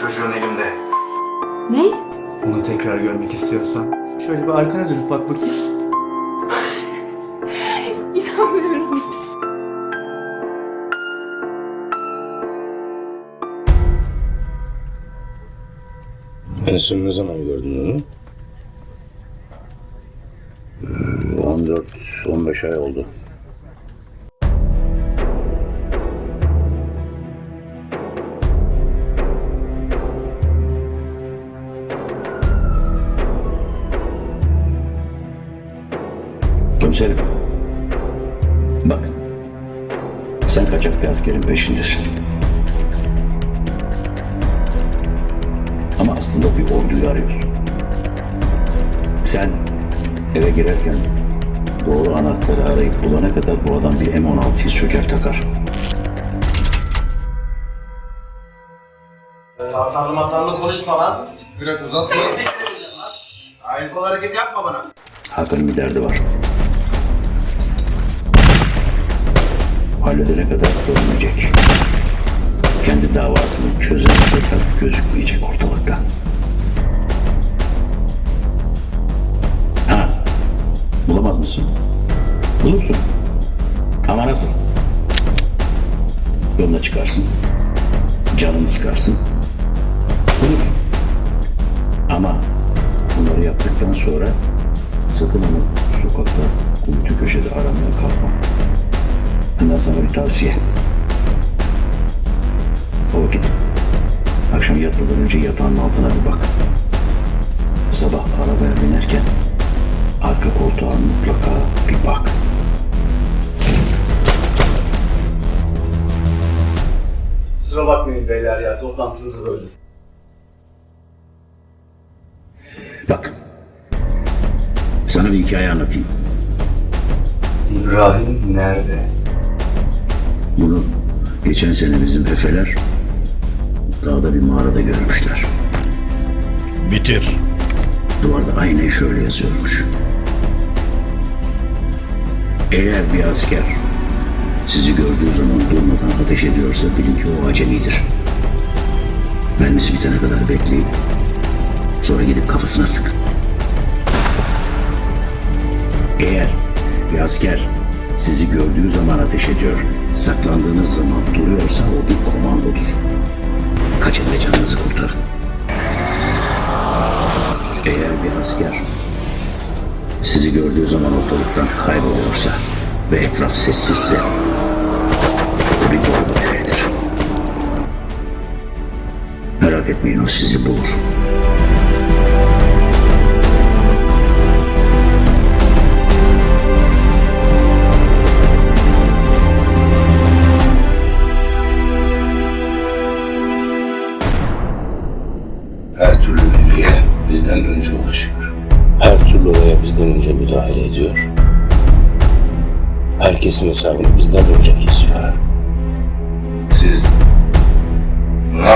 çocuğun elimde. Ne? Onu tekrar görmek istiyorsan şöyle bir arkana dönüp bak bakayım. İnanmıyorum. En son ne zaman gördün onu? 14-15 ay oldu. Komiserim. Bak. Sen kaçak bir askerin peşindesin. Ama aslında bir orduyu arıyorsun. Sen eve girerken doğru anahtarı arayıp bulana kadar bu adam bir M16'yı söker takar. Atarlı matarlı konuşma lan. Bırak uzatma. Hayır kol hareket yapma bana. Hakan'ın bir derdi var. Halledene kadar dönmeyecek. Kendi davasını çözene kadar gözükmeyecek ortalıkta. Ha, bulamaz mısın? Bulursun. Ama nasıl? Yoluna çıkarsın. Canını sıkarsın. Bulursun. Ama bunları yaptıktan sonra sakın onu sokakta, kuytu köşede aramaya kalkma. Benden sana bir tavsiye. O vakit akşam yatmadan önce yatağın altına bir bak. Sabah arabaya binerken arka koltuğa mutlaka bir bak. Kusura bakmayın beyler ya toplantınızı böldüm. Bak. Sana bir hikaye anlatayım. İbrahim nerede? Bunu geçen sene bizim efeler dağda bir mağarada görmüşler. Bitir. Duvarda aynen şöyle yazıyormuş. Eğer bir asker sizi gördüğü zaman durmadan ateş ediyorsa bilin ki o acemidir. Mermisi bitene kadar bekleyin. Sonra gidip kafasına sıkın. Eğer bir asker sizi gördüğü zaman ateş ediyor, saklandığınız zaman duruyorsa o bir komandodur. Kaçın ve canınızı kurtarın. Eğer bir asker sizi gördüğü zaman ortalıktan kayboluyorsa ve etraf sessizse bir değerdir. Merak etmeyin o sizi bulur. Önce ulaşıyor. Her türlü olaya bizden önce müdahale ediyor. Herkesin hesabını bizden önce kesiyor. Siz ne